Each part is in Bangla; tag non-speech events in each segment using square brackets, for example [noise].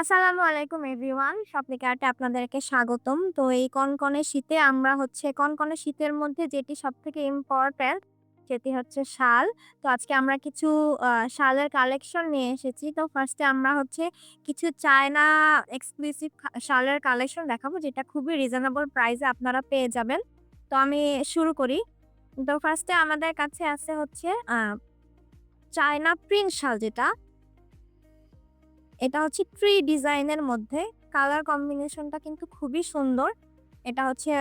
আসসালামু আলাইকুম এভরিওয়ান। স্বপ্নিকা আর্টে আপনাদেরকে স্বাগতম। তো এই কনকনে শীতে আমরা হচ্ছে, কনকনে শীতের মধ্যে যেটি সব থেকে ইম্পর্ট্যান্ট সেটি হচ্ছে শাল। তো আজকে আমরা কিছু শালের কালেকশন নিয়ে এসেছি। তো ফার্স্টে আমরা হচ্ছে কিছু চায়না এক্সক্লুসিভ শালের কালেকশন দেখাবো, যেটা খুবই রিজনেবল প্রাইসে আপনারা পেয়ে যাবেন। তো আমি শুরু করি। তো ফার্স্টে আমাদের কাছে আছে হচ্ছে চায়না প্রিন্ট শাল যেটা। এটা হচ্ছে ট্রি ডিজাইনের মধ্যে। কালার কম্বিনেশনটা কিন্তু খুবই সুন্দর। এটা হচ্ছে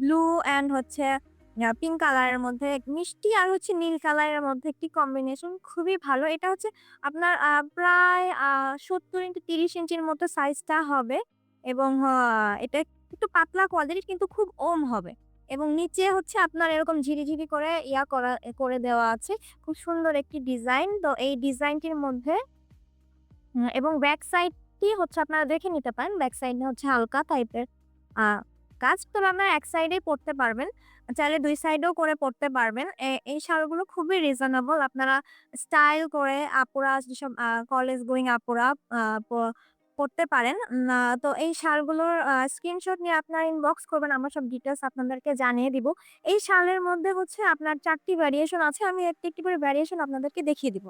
ব্লু অ্যান্ড হচ্ছে পিঙ্ক কালারের মধ্যে, মিষ্টি আর হচ্ছে নীল কালারের মধ্যে একটি কম্বিনেশন খুবই ভালো। এটা হচ্ছে আপনার প্রায় সত্তর ইন্টু তিরিশ ইঞ্চির মতো সাইজটা হবে এবং এটা একটু পাতলা কোয়ালিটির কিন্তু খুব ওম হবে এবং নিচে হচ্ছে আপনার এরকম ঝিরিঝিরি করে ইয়া করা, করে দেওয়া আছে। খুব সুন্দর একটি ডিজাইন তো এই ডিজাইনটির মধ্যে এবং ব্যাক সাইডটি হচ্ছে আপনারা দেখে নিতে পারেন। ব্যাক সাইডে হচ্ছে হালকা টাইপের কাজ তবে আপনারা এক সাইডেই পড়তে পারবেন। চাইলে দুই সাইডেও করে পড়তে পারবেন। এই শালগুলো খুবই রিজনেবল আপনারা স্টাইল করে আপুরা যেসব কলেজ গোয়িং আপুরা পড়তে পারেন। তো এই শালগুলোর স্ক্রিনশট নিয়ে আপনারা ইনবক্স করবেন। আমরা সব ডিটেলস আপনাদেরকে জানিয়ে দিব। এই শালের মধ্যে হচ্ছে আপনার চারটি ভ্যারিয়েশন আছে। আমি একটি একটি করে ভ্যারিয়েশন আপনাদেরকে দেখিয়ে দিব।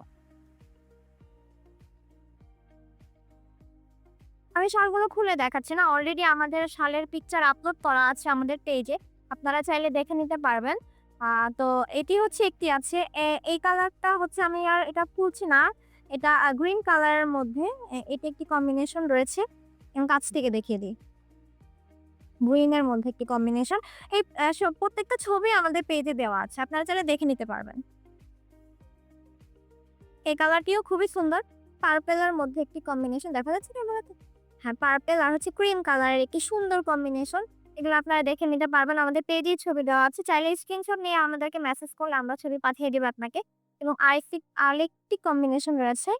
আমি শালগুলো খুলে দেখাচ্ছি না। অলরেডি আমাদের শালের পিকচার আপলোড করা আছে আমাদের পেজে আপনারা চাইলে দেখে নিতে পারবেন। তো এটি হচ্ছে একটি আছে। এই কালারটা হচ্ছে আমি আর এটা খুলছি না। এটা গ্রিন কালারের মধ্যে। এটি একটি কম্বিনেশন রয়েছে। এবং কাছ থেকে দেখিয়ে দিই। গ্রিনের মধ্যে একটি কম্বিনেশন এই প্রত্যেকটা ছবি আমাদের পেজে দেওয়া আছে। আপনারা চাইলে দেখে নিতে পারবেন। এই কালারটিও খুবই সুন্দর। পার্পেলের মধ্যে একটি কম্বিনেশন দেখা যাচ্ছে? হ্যাঁ পার্পেল আর হচ্ছে ক্রিম কালারের একটি সুন্দর কম্বিনেশন এগুলো আপনারা দেখে নিতে পারবেন। আমাদের পেজেই ছবি দেওয়া আছে। চাইলে স্ক্রিনশট নিয়ে আমাদেরকে মেসেজ করলে আমরা ছবি পাঠিয়ে দেবো আপনাকে। এবং আরেকটি আরেকটি কম্বিনেশন রয়েছে।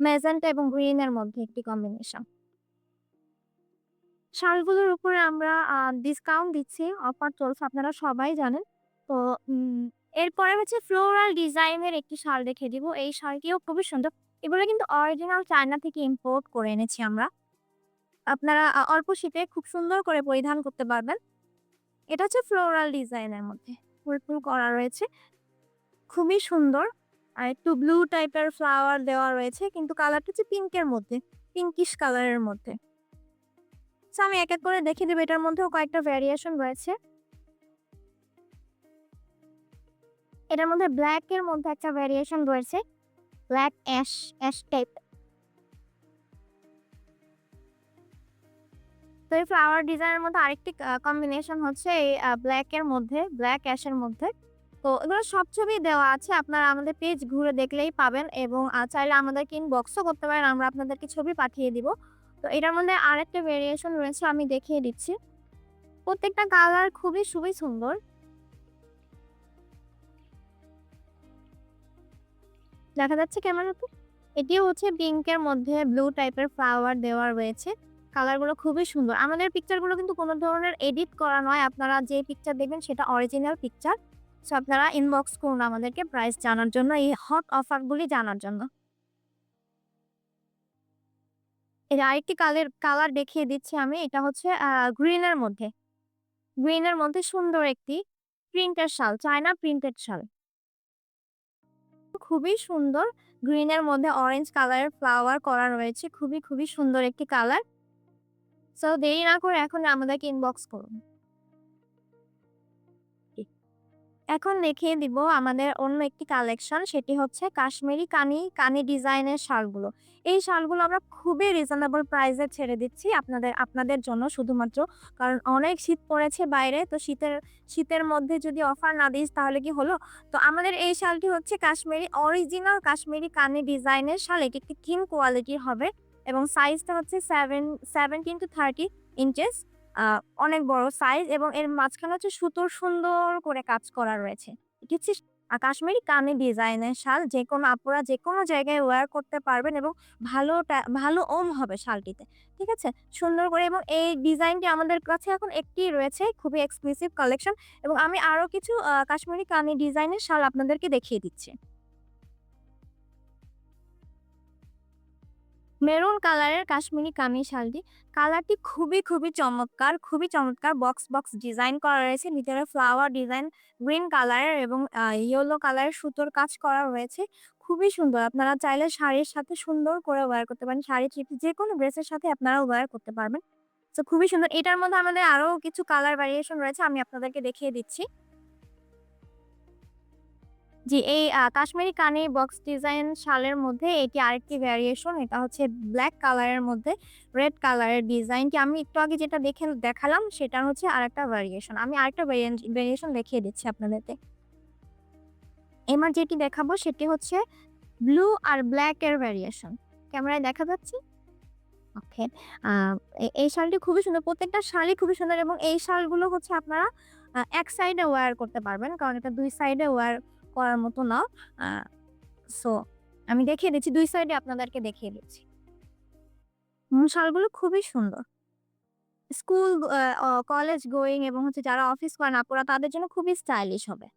মেজেন্টা এবং গ্রিনের মধ্যে একটি কম্বিনেশন শালগুলোর উপরে আমরা ডিসকাউন্ট দিচ্ছি। অফার চলছে, আপনারা সবাই জানেন। তো এরপরে হচ্ছে ফ্লোরাল ডিজাইনের একটি শাল দেখে দিব। এই শালটিও খুবই সুন্দর। এগুলো কিন্তু অরিজিনাল চায়না থেকে ইম্পোর্ট করে এনেছি আমরা। আপনারা অল্প শীতে খুব সুন্দর করে পরিধান করতে পারবেন। এটা হচ্ছে ফ্লোরাল ডিজাইনের মধ্যে। ফুল ফুল করা রয়েছে। খুবই সুন্দর। আর একটু ব্লু টাইপের ফ্লাওয়ার দেওয়া রয়েছে, কিন্তু কালারটা হচ্ছে পিঙ্কের মধ্যে পিঙ্কিশ কালারের মধ্যে। আমি এক এক করে দেখিয়ে দেবো, এটার মধ্যেও কয়েকটা ভ্যারিয়েশন রয়েছে। এটার মধ্যে ব্ল্যাক এর মধ্যে একটা ভ্যারিয়েশন রয়েছে। ব্ল্যাক অ্যাশ অ্যাশ টাইপ তো এই ফ্লাওয়ার ডিজাইনের মধ্যে আরেকটি কম্বিনেশন হচ্ছে এই ব্ল্যাক এর মধ্যে ব্ল্যাক অ্যাশের মধ্যে। তো এগুলো সব ছবি দেওয়া আছে, আপনারা আমাদের পেজ ঘুরে দেখলেই পাবেন এবং চাইলে আমাদেরকে ইনবক্সও করতে পারেন, আমরা আপনাদেরকে ছবি পাঠিয়ে দিব। তো এটার মধ্যে আরেকটা ভেরিয়েশন রয়েছে, আমি দেখিয়ে দিচ্ছি। প্রত্যেকটা কালার খুবই খুবই সুন্দর। দেখা যাচ্ছে ক্যামেরাতে এটিও হচ্ছে পিঙ্কের মধ্যে ব্লু টাইপের ফ্লাওয়ার দেওয়া রয়েছে। কালারগুলো খুবই সুন্দর। আমাদের পিকচারগুলো কিন্তু কোনো ধরনের এডিট করা নয়। আপনারা যে পিকচার দেখবেন সেটা অরিজিনাল পিকচার সো আপনারা ইনবক্স করুন আমাদেরকে প্রাইস জানার জন্য, এই হট অফারগুলি জানার জন্য। এর আরেকটি কালার কালার দেখিয়ে দিচ্ছি আমি। এটা হচ্ছে গ্রিনের মধ্যে। গ্রিনের মধ্যে সুন্দর একটি প্রিন্টেড শাল চায়না প্রিন্টেড শাল। খুবই সুন্দর গ্রিনের মধ্যে অরেঞ্জ কালারের ফ্লাওয়ার করা রয়েছে। খুবই খুবই সুন্দর একটি কালার সো দেরি না করে এখন আমাদেরকে ইনবক্স করুন। এখন দেখিয়ে দিব আমাদের অন্য একটি কালেকশন সেটি হচ্ছে কাশ্মীরি কানি কানি ডিজাইনের শালগুলো। এই শালগুলো আমরা খুবই রিজনেবল প্রাইসে ছেড়ে দিচ্ছি আপনাদের আপনাদের জন্য শুধুমাত্র। কারণ অনেক শীত পড়েছে বাইরে, তো শীতের শীতের মধ্যে যদি অফার না দিস তাহলে কি হলো? তো আমাদের এই শালটি হচ্ছে কাশ্মীরি অরিজিনাল কাশ্মীরি কানি ডিজাইনের শাল। এটি একটি থিন কোয়ালিটির হবে এবং সাইজটা হচ্ছে seven seventeen to thirty inches অনেক বড় সাইজ এবং এর মাঝখানে হচ্ছে সুতোর সুন্দর করে কাজ করা রয়েছে। এটি হচ্ছে কাশ্মীরি কানে ডিজাইনের শাল যে কোনো আপুরা যে কোনো জায়গায় ওয়্যার করতে পারবেন এবং ভালো ভালো ওম হবে শালটিতে। ঠিক আছে? সুন্দর করে এবং এই ডিজাইনটি আমাদের কাছে এখন একটি রয়েছে, খুবই এক্সক্লুসিভ কালেকশন এবং আমি আরও কিছু কাশ্মীরি কানি ডিজাইনের শাল আপনাদেরকে দেখিয়ে দিচ্ছি। মেরুন কালারের কাশ্মীরি কামিজ শালটি কালারটি খুবই খুবই চমৎকার খুবই চমৎকার। বক্স বক্স ডিজাইন করা রয়েছে। ভিতরে ফ্লাওয়ার ডিজাইন, গ্রিন কালারের এবং ইয়েলো কালারের সুতোর কাজ করা রয়েছে। খুবই সুন্দর। আপনারা চাইলে শাড়ির সাথে সুন্দর করে ওয়্যার করতে পারেন। শাড়ি চিপি যে কোনো ড্রেসের সাথে আপনারা ওয়্যার করতে পারবেন। তো খুবই সুন্দর। এটার মধ্যে আমাদের আরও কিছু কালার ভ্যারিয়েশন রয়েছে। আমি আপনাদেরকে দেখিয়ে দিচ্ছি। জি, এই কাশ্মীরি কানি বক্স ডিজাইন শালের মধ্যে এটি আরেকটি ভ্যারিয়েশন এটা হচ্ছে ব্ল্যাক কালারের মধ্যে রেড কালারের ডিজাইনটি আমি একটু আগে যেটা দেখে, দেখালাম সেটা হচ্ছে আরেকটা ভ্যারিয়েশন আমি আরেকটা ভ্যারিয়েশন দেখিয়ে দিচ্ছি আপনাদেরকে। এবার যেটি দেখাবো সেটি হচ্ছে ব্লু আর ব্ল্যাক এর ভ্যারিয়েশন ক্যামেরায় দেখা যাচ্ছে? ওকে এই শালটি খুবই সুন্দর। প্রত্যেকটা শাড়ি খুবই সুন্দর এবং এই শালগুলো হচ্ছে আপনারা এক সাইডে ওয়্যার করতে পারবেন। কারণ এটা দুই সাইডে ওয়্যার করার মতো না। সো আমি দেখিয়ে দিচ্ছি, দুই সাইডে আপনাদেরকে দেখিয়ে দিচ্ছি। শালগুলো খুবই সুন্দর। স্কুল কলেজ গোয়িং এবং হচ্ছে যারা অফিস করেন আপুরা, তাদের জন্য খুবই স্টাইলিশ হবে।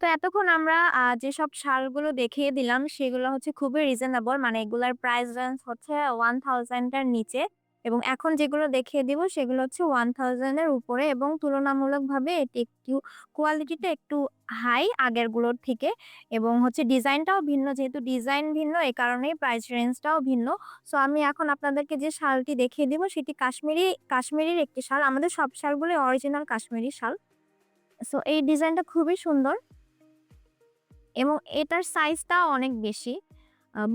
তো এতক্ষণ আমরা যেসব শালগুলো দেখিয়ে দিলাম, সেগুলো হচ্ছে খুবই রিজনেবল মানে এগুলার প্রাইস রেঞ্জ হচ্ছে ওয়ান থাউজেন্ডের নিচে। এবং এখন যেগুলো দেখিয়ে দিব সেগুলো হচ্ছে ওয়ান থাউজেন্ডের উপরে এবং তুলনামূলকভাবে এটি একটু কোয়ালিটিটা একটু হাই আগেরগুলোর থেকে এবং হচ্ছে ডিজাইনটাও ভিন্ন, যেহেতু ডিজাইন ভিন্ন, এ কারণেই প্রাইস রেঞ্জটাও ভিন্ন। সো আমি এখন আপনাদেরকে যে শালটি দেখিয়ে দিব সেটি কাশ্মীরি, কাশ্মীরির একটি শাল, আমাদের সব শালগুলো অরিজিনাল কাশ্মীরি শাল। সো এই ডিজাইনটা খুবই সুন্দর এবং এটার সাইজটাও অনেক বেশি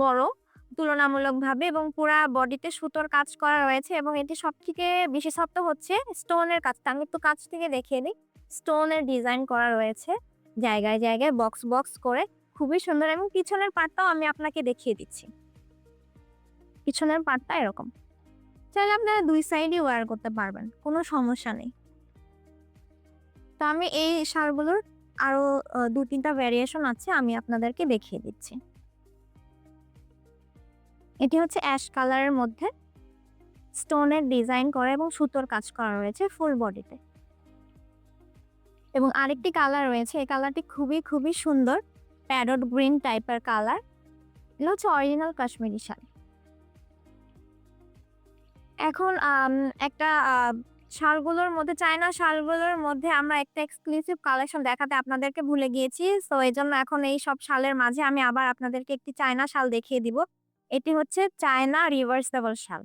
বড়। তুলনামূলকভাবে এবং পুরা বডিতে সুতোর কাজ করা রয়েছে এবং এটি সব থেকে বিশেষত্ব হচ্ছে স্টোনের কাজটা। আমি একটু কাছ থেকে দেখিয়ে দিই। স্টোনের ডিজাইন করা রয়েছে। জায়গায় জায়গায় বক্স বক্স করে। খুবই সুন্দর এবং পিছনের পার্টটাও আমি আপনাকে দেখিয়ে দিচ্ছি। পিছনের পার্টটা এরকম। চাইলে আপনারা দুই সাইডই ওয়ার করতে পারবেন। কোনো সমস্যা নেই। তো আমি এই শালগুলোর আরও আহ, দু তিনটা ভ্যারিয়েশন আছে আমি আপনাদেরকে দেখিয়ে দিচ্ছি। এটি হচ্ছে অ্যাশ কালারের মধ্যে স্টোনের ডিজাইন করা এবং সুতোর কাজ করা রয়েছে ফুল বডিতে। এবং আরেকটি কালার রয়েছে, এই কালারটি খুবই খুবই সুন্দর, প্যারট গ্রিন টাইপের কালার। এগুলো হচ্ছে অরিজিনাল কাশ্মীরি শাড়ি। এখন একটা শালগুলোর মধ্যে, চায়না শালগুলোর মধ্যে আমরা একটা এক্সক্লুসিভ কালেকশন দেখাতে আপনাদেরকে ভুলে গিয়েছি। সো এই জন্য এখন এই সব শালের মাঝে আমি আবার আপনাদেরকে একটি চায়না শাল দেখিয়ে দিব। এটি হচ্ছে চায়না রিভার্সেবল শাল।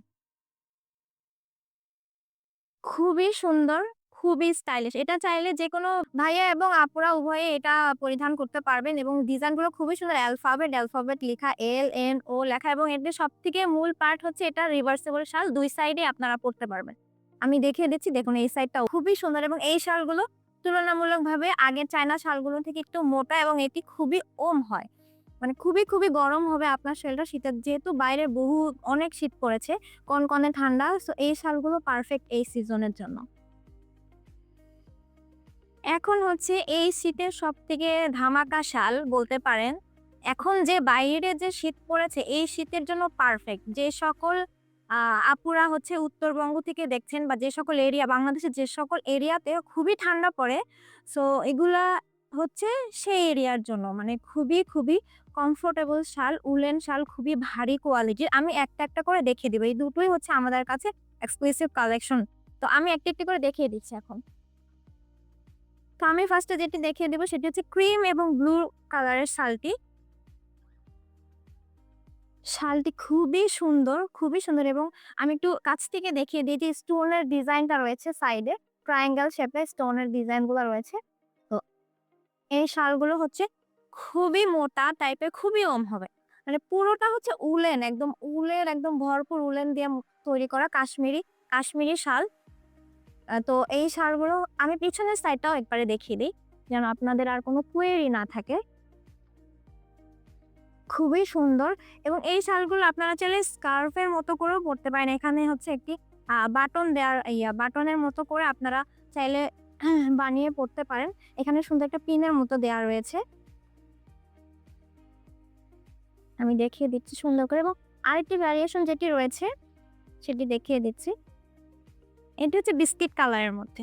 খুবই সুন্দর, খুবই স্টাইলিশ। এটা চাইলে যে কোনো ভাইয়া এবং আপুরা উভয়ে এটা পরিধান করতে পারবেন এবং ডিজাইনগুলো খুবই সুন্দর। অ্যালফাবেট অ্যালফাবেট লেখা এল, এন, ও লেখা এবং এর সব থেকে মূল পার্ট হচ্ছে এটা রিভার্সেবল শাল। দুই সাইডে আপনারা পড়তে পারবেন। আমি দেখিয়ে দিচ্ছি, দেখুন এই সাইডটাও খুবই সুন্দর এবং এই শালগুলো তুলনামূলকভাবে আগের চায়না শালগুলো থেকে একটু মোটা এবং এটি খুবই ওম হয়। মানে খুবই খুবই গরম হবে আপনার শরীরটা শীতের, যেহেতু বাইরে বহু, অনেক শীত পড়েছে কনকনে ঠান্ডা, সো এই শালগুলো পারফেক্ট এই সিজনের জন্য। এখন হচ্ছে এই শীতের সব থেকে ধামাকা শাল বলতে পারেন, এখন যে বাইরে যে শীত পড়েছে, এই শীতের জন্য পারফেক্ট যে সকল আপুরা হচ্ছে উত্তরবঙ্গ থেকে দেখছেন বা যে সকল এরিয়া বাংলাদেশের যে সকল এরিয়াতে খুবই ঠান্ডা পড়ে, সো এগুলা হচ্ছে সেই এরিয়ার জন্য। মানে খুবই খুবই কমফোর্টেবল শাল, উলেন শাল খুবই ভারী কোয়ালিটির আমি একটা একটা করে দেখিয়ে দিব। এই দুটোই হচ্ছে আমাদের কাছে এক্সক্লুসিভ কালেকশন তো আমি একটা একটা করে দেখিয়ে দিচ্ছি এখন। তো আমি ফার্স্টে যেটি দেখিয়ে দেবো সেটি হচ্ছে ক্রিম এবং ব্লু কালারের শালটি। শালটি খুবই সুন্দর খুবই সুন্দর এবং আমি একটু কাছ থেকে দেখিয়ে দিই যে স্টোনের ডিজাইনটা রয়েছে সাইডে ট্রায়াঙ্গেল শেপে স্টোনের ডিজাইনগুলো রয়েছে। এই শালগুলো হচ্ছে খুবই মোটা টাইপের খুবই ওম হবে। মানে পুরোটা হচ্ছে উলেন, একদম উলের, একদম ভরপুর উলেন দিয়ে তৈরি করা কাশ্মীরি কাশ্মীরি শাল। তো এই শালগুলো আমি পিছনের সাইডটাও একবারে দেখিয়ে দিই, যেন আপনাদের আর কোনো কুয়েরি না থাকে। খুবই সুন্দর এবং এই শালগুলো আপনারা চাইলে স্কার্ফের মতো করেও পরতে পারেন। এখানে হচ্ছে একটি বাটন দেওয়ার ইয়া বাটনের মতো করে আপনারা চাইলে [clears throat] বানিয়ে পড়তে পারেন। এখানে সুন্দর একটা পিনের মতো দেওয়া রয়েছে। আমি দেখিয়ে দিচ্ছি সুন্দর করে এবং আরেকটি ভ্যারিয়েশন যেটি রয়েছে, সেটি দেখিয়ে দিচ্ছি। এটি হচ্ছে বিস্কিট কালারের মধ্যে।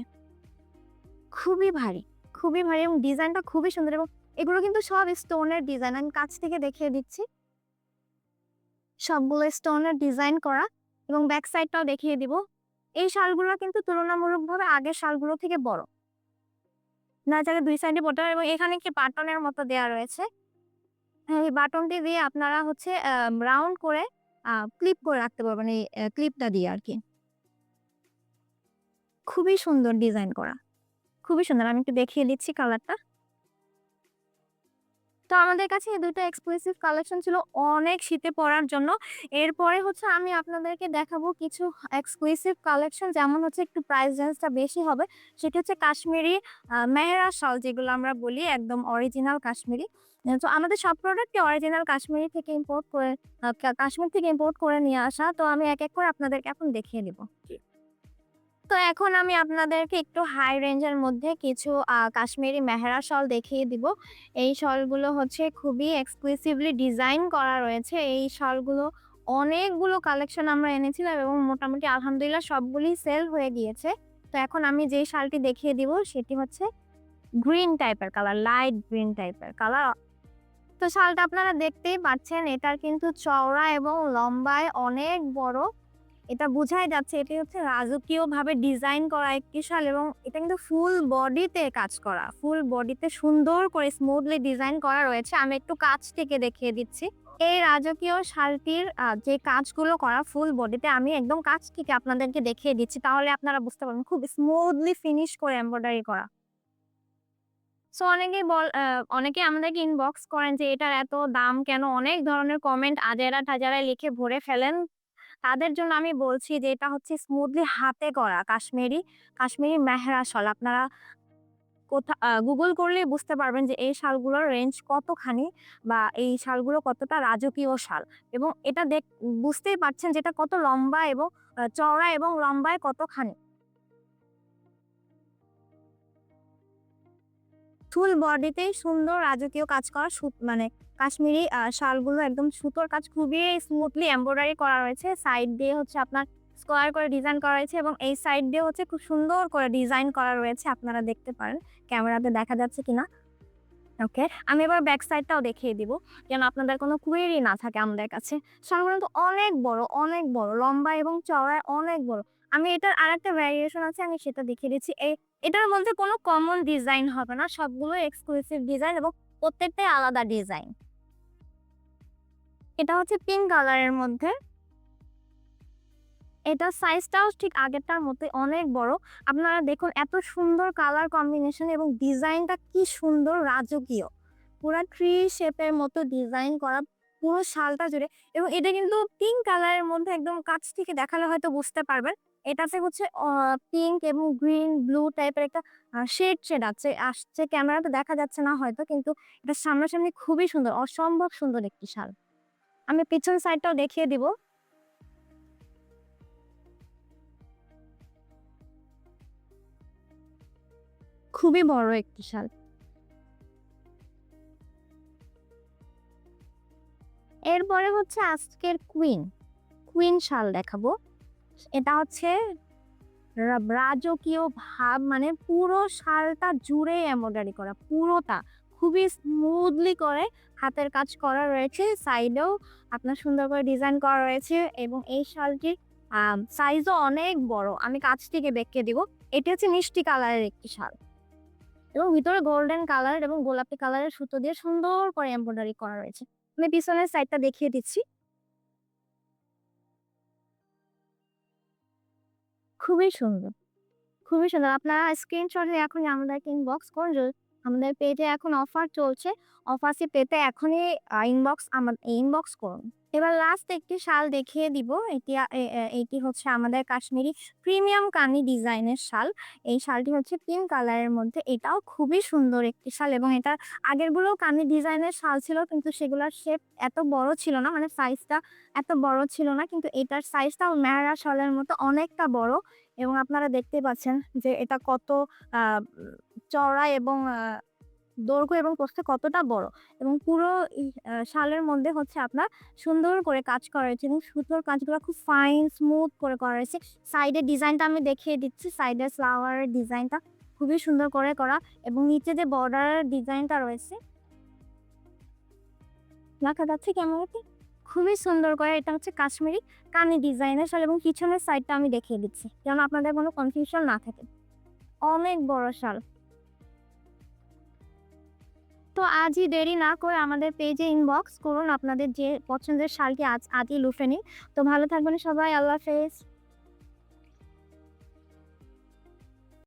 খুবই ভারী খুবই ভারী এবং ডিজাইনটা খুবই সুন্দর এবং এগুলো কিন্তু সব স্টোনের ডিজাইন আমি কাছ থেকে দেখিয়ে দিচ্ছি। সবগুলো স্টোনের ডিজাইন করা এবং ব্যাক সাইডটাও দেখিয়ে দিব। এই শালগুলো কিন্তু তুলনামূলকভাবে আগের শালগুলো থেকে বড়। না জায়গায় দুই সাইডে বটন এবং এখানে কি বাটনের মতো দেয়া রয়েছে? এই বাটনটি দিয়ে আপনারা হচ্ছে রাউন্ড করে ক্লিপ করে রাখতে পারবেন এই ক্লিপটা দিয়ে আর কি। খুবই সুন্দর ডিজাইন করা। খুবই সুন্দর। আমি একটু দেখিয়ে দিচ্ছি কালারটা। তো আমাদের কাছে এই দুটো এক্সক্লুসিভ কালেকশন ছিল অনেক শীতে পরার জন্য। এরপরে হচ্ছে আমি আপনাদেরকে দেখাবো কিছু এক্সক্লুসিভ কালেকশন যেমন হচ্ছে একটু প্রাইস রেঞ্জটা বেশি হবে, সেটা হচ্ছে কাশ্মীরি মেহরা শাল যেগুলো আমরা বলি, একদম অরিজিনাল কাশ্মীরি। তো আমাদের সব প্রোডাক্টই অরিজিনাল কাশ্মীরি থেকে ইম্পোর্ট করে কাশ্মীর থেকে ইম্পোর্ট করে নিয়ে আসা। তো আমি এক এক করে আপনাদেরকে এখন দেখিয়ে দিব। তো এখন আমি আপনাদেরকে একটু হাই রেঞ্জের মধ্যে কিছু কাশ্মীরি মেহরা শল দেখিয়ে দিব। এই শলগুলো হচ্ছে খুবই এক্সক্লুসিভলি ডিজাইন করা রয়েছে। এই শলগুলো অনেকগুলো কালেকশন আমরা এনেছিলাম এবং মোটামুটি আলহামদুলিল্লাহ সবগুলি সেল হয়ে গিয়েছে। তো এখন আমি যেই শালটি দেখিয়ে দিব সেটি হচ্ছে গ্রিন টাইপের কালার লাইট গ্রিন টাইপের কালার তো শালটা আপনারা দেখতেই পাচ্ছেন, এটার কিন্তু চওড়া এবং লম্বায় অনেক বড়। এটা বোঝাই যাচ্ছে, এটি হচ্ছে রাজকীয় ভাবে ডিজাইন করা একটি শাল এবং এটা কিন্তু ফুল বডিতে কাজ করা। ফুল বডিতে সুন্দর করে স্মুথলি ডিজাইন করা রয়েছে। আমি একটু কাছ থেকে দেখিয়ে দিচ্ছি। এই রাজকীয় শালটির যে কাজগুলো করা ফুল বডিতে আমি একদম কাছ থেকে আপনাদেরকে দেখিয়ে দিচ্ছি, তাহলে আপনারা বুঝতে পারবেন খুব স্মুথলি ফিনিশ করে এমব্রয়ডারি করা। সো অনেকেই বল অনেকে আমাদেরকে ইনবক্স করেন যে, এটার এত দাম কেন? অনেক ধরনের কমেন্ট আজেরা টাজারা লিখে ভরে ফেলেন। তাদের জন্য আমি বলছি যে, এটা হচ্ছে স্মুথলি হাতে করা কাশ্মীরি কাশ্মীরি মেহরা শাল। আপনারা কোথা গুগল করলে বুঝতে পারবেন যে, এই শালগুলোর রেঞ্জ কতখানি বা এই শালগুলো কতটা রাজকীয় শাল। এবং এটা দেখ, বুঝতেই পারছেন যেটা কত লম্বা এবং চওড়া এবং লম্বায় কতখানি। ফুল বডিতেই সুন্দর রাজকীয় কাজ করা মানে কাশ্মীরি শালগুলো একদম সুতোর কাজ খুবই স্মুথলি এমব্রয়ডারি করা রয়েছে। সাইড দিয়ে হচ্ছে আপনার স্কোয়ার করে ডিজাইন করা রয়েছে এবং এই সাইড দিয়ে হচ্ছে খুব সুন্দর করে ডিজাইন করা রয়েছে আপনারা দেখতে পারেন। ক্যামেরাতে দেখা যাচ্ছে কিনা? ওকে আমি এবার ব্যাক সাইডটাও দেখিয়ে দিব যেন আপনাদের কোনো কুয়েরি না থাকে আমাদের কাছে। কিন্তু অনেক বড় অনেক বড়, লম্বা এবং চওড়ায় অনেক বড়। আমি এটার আরেকটা ভ্যারিয়েশন আছে, আমি সেটা দেখিয়ে দিচ্ছি। এই, এটার মধ্যে কোনো কমন ডিজাইন হবে না, সবগুলো এক্সক্লুসিভ ডিজাইন এবং প্রত্যেকটাই আলাদা ডিজাইন এটা হচ্ছে পিঙ্ক কালারের মধ্যে। এটা সাইজটাও ঠিক আগেরটার মতোই অনেক বড়। আপনারা দেখুন এত সুন্দর কালার কম্বিনেশন এবং ডিজাইনটা কি সুন্দর রাজকীয়। পুরো ট্রি শেপের মতো ডিজাইন করা পুরো শালটা জুড়ে এবং এটা কিন্তু পিঙ্ক কালারের মধ্যে একদম কাছ থেকে দেখালে হয়তো বুঝতে পারবেন। এটাতে হচ্ছে পিঙ্ক এবং গ্রিন ব্লু টাইপের একটা শেড শেড আছে। আসছে ক্যামেরাতে দেখা যাচ্ছে না হয়তো, কিন্তু এটা সামনাসামনি খুবই সুন্দর, অসম্ভব সুন্দর একটি শাল আমি পিছন সাইডটাও দেখিয়ে দিব। খুবই বড় একটি শাল। এরপরে হচ্ছে আজকের কুইন কুইন শাল দেখাবো। এটা হচ্ছে রাজকীয় ভাব মানে পুরো শালটা জুড়ে এমব্রয়ডারি করা পুরোটা। খুবই স্মুথলি করে হাতের কাজ করা রয়েছে। সাইডেও আপনার সুন্দর করে ডিজাইন করা রয়েছে এবং এই শালটির সাইজও অনেক বড়। আমি কাছ থেকে দেখিয়ে দিব। এটি হচ্ছে মিষ্টি কালারের একটি শাল। এবং ভিতরে গোল্ডেন কালার এবং গোলাপি কালারের সুতো দিয়ে সুন্দর করে এমব্রয়ডারি করা রয়েছে। আমি পিছনের সাইডটা দেখিয়ে দিচ্ছি। খুবই সুন্দর। খুবই সুন্দর। আপনারা স্ক্রিনশটে এখন আমাদেরকে ইনবক্স করুন আমাদের পেজে এখন অফার চলছে। অফারটি পেতে এখনই ইনবক্স আমাদের ইনবক্স করুন। এবার লাস্ট একটি শাল দেখিয়ে দিব। এটি এটি হচ্ছে আমাদের কাশ্মীরি প্রিমিয়াম কানি ডিজাইনের শাল। এই শালটি হচ্ছে পিঙ্ক কালারের মধ্যে। এটাও খুবই সুন্দর একটি শাল এবং এটা আগেরগুলো কানি ডিজাইনের শাল ছিল কিন্তু সেগুলোর শেপ এত বড় ছিল না মানে সাইজটা এত বড় ছিল না কিন্তু এটার সাইজটাও মেহরা শালের মতো অনেকটা বড় এবং আপনারা দেখতে পাচ্ছেন যে এটা কত চওড়া এবং দৈর্ঘ্য এবং প্রস্থে কতটা বড়? এবং পুরো শালের মধ্যে হচ্ছে আপনার সুন্দর করে কাজ করা হয়েছে এবং সুতোর কাজগুলো খুব ফাইন স্মুথ করে করা হয়েছে। সাইডের ডিজাইনটা আমি দেখিয়ে দিচ্ছি। সাইডের ফ্লাওয়ারের ডিজাইনটা খুবই সুন্দর করে করা এবং নিচে যে বর্ডারের ডিজাইনটা রয়েছে দেখা যাচ্ছে ক্যামেরাতে খুবই সুন্দর করে এটা হচ্ছে কাশ্মীরি কানি ডিজাইনের শাল এবং পিছনের সাইডটা আমি দেখিয়ে দিচ্ছি যেন আপনাদের কোনো কনফিউশন না থাকে। অনেক বড় শাল। তো আজই দেরি না করে আমাদের পেজে ইনবক্স করুন। আপনাদের যে পছন্দের শালটি আজ, আজই লুফে নিন। তো ভালো থাকবেন সবাই। আল্লাহ হাফেজ।